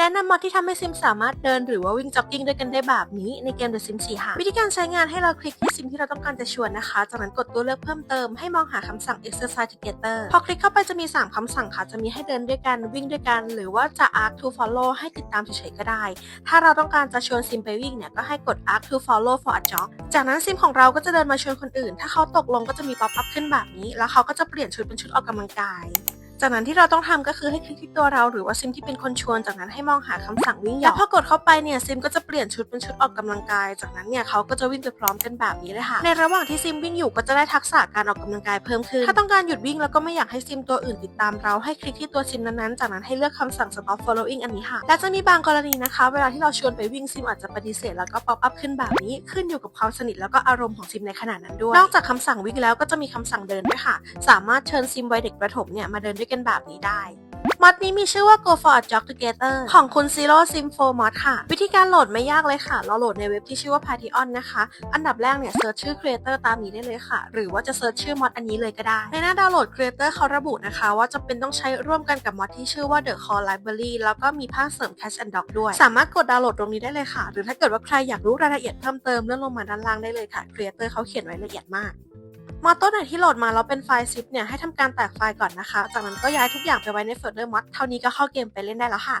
แนะนำมอดที่ทำให้ซิมสามารถเดินหรือว่าวิ่งจ็อกกิ้งด้วยกันได้แบบนี้ในเกม The Sims 4ค่ะวิธีการใช้งานให้เราคลิกที่ซิมที่เราต้องการจะชวนนะคะ จากนั้นกดตัวเลือกเพิ่มเติมให้มองหาคำสั่ง exercise together พอคลิกเข้าไปจะมี 3คำสั่งค่ะ จะมีให้เดินด้วยกันวิ่งด้วยกัน หรือว่าจะ arc to follow ให้ติดตามเฉยๆก็ได้ ถ้าเราต้องการจะชวนซิมไปวิ่งเนี่ยก็ให้กด arc to follow for a jog จากนั้นซิมของเราก็จะเดินมาชวนคนอื่น ถ้าเขาตกลงก็จะมีป๊อปอัพขึ้นแบบนี้ แล้วเขาก็จะเปลี่ยนชุดเป็นชุดออกกำลังกาย จากนั้นที่เราต้องทำก็คือให้คลิกที่ตัวเราหรือว่าซิมที่เป็นคนชวน จากนั้นให้มองหาคำสั่งวิ่งหยอกแล้วพอกดเข้าไปเนี่ยซิมก็จะเปลี่ยนชุดเป็นชุดออกกำลังกาย จากนั้นเนี่ยเขาก็จะวิ่งไปพร้อมกันแบบนี้เลยค่ะ ในระหว่างที่ซิมวิ่งอยู่ก็จะได้ทักษะการออกกำลังกายเพิ่มขึ้น ถ้าต้องการหยุดวิ่งแล้วก็ไม่อยากให้ซิมตัวอื่นติดตามเราให้คลิกที่ตัวซิมนั้นๆ จากนั้นให้เลือกคำสั่ง stop following อันนี้ค่ะ และจะมีบางกรณีนะคะ เวลาที่เราชวนไปวิ่งซิมอาจจะปฏิเสธแล้วก็ป๊อปอัพขึ้นแบบนี้ ขึ้นอยู่กับความสนิทแล้วก็อารมณ์ของซิมในขณะนั้นด้วย นอกจากคำสั่งวิ่งแล้วก็จะมีคำสั่งเดินด้วยค่ะ สามารถเชิญซิมวัยเด็กประถมเนี่ยมาเดินด้วยกันแบบนี้ได้มอดนี้มีชื่อว่า Go for a Jog Together ของคุณ Zero Sim 4 Mod ค่ะ วิธีการโหลดไม่ยากเลยค่ะ เราโหลดในเว็บที่ชื่อว่า Patreon นะคะ อันดับแรกเนี่ยเซิร์ชชื่อ Creator ตามนี้ได้เลยค่ะ หรือว่าจะเซิร์ชชื่อมอดอันนี้เลยก็ได้ ในหน้าดาวน์โหลด Creator เขาระบุนะคะ ว่าจะเป็นต้องใช้ร่วมกันกับมอดที่ชื่อว่า The Core Library แล้วก็มีภาคเสริม Cash and Doc ด้วย สามารถกดดาวน์โหลดตรงนี้ได้เลยค่ะ หรือถ้าเกิดว่าใครอยากรู้รายละเอียดเพิ่มเติมเลื่อนลงมาด้านล่างได้เลยค่ะ Creator เขาเขียนไว้ละเอียดมาก มอดต้นไหนที่โหลดมาแล้วเป็นไฟล์ซิปเนี่ยให้ทำการแตกไฟล์ก่อนนะคะ จากนั้นก็ย้ายทุกอย่างไปไว้ในโฟลเดอร์มอดเท่านี้ก็เข้าเกมไปเล่นได้แล้วค่ะ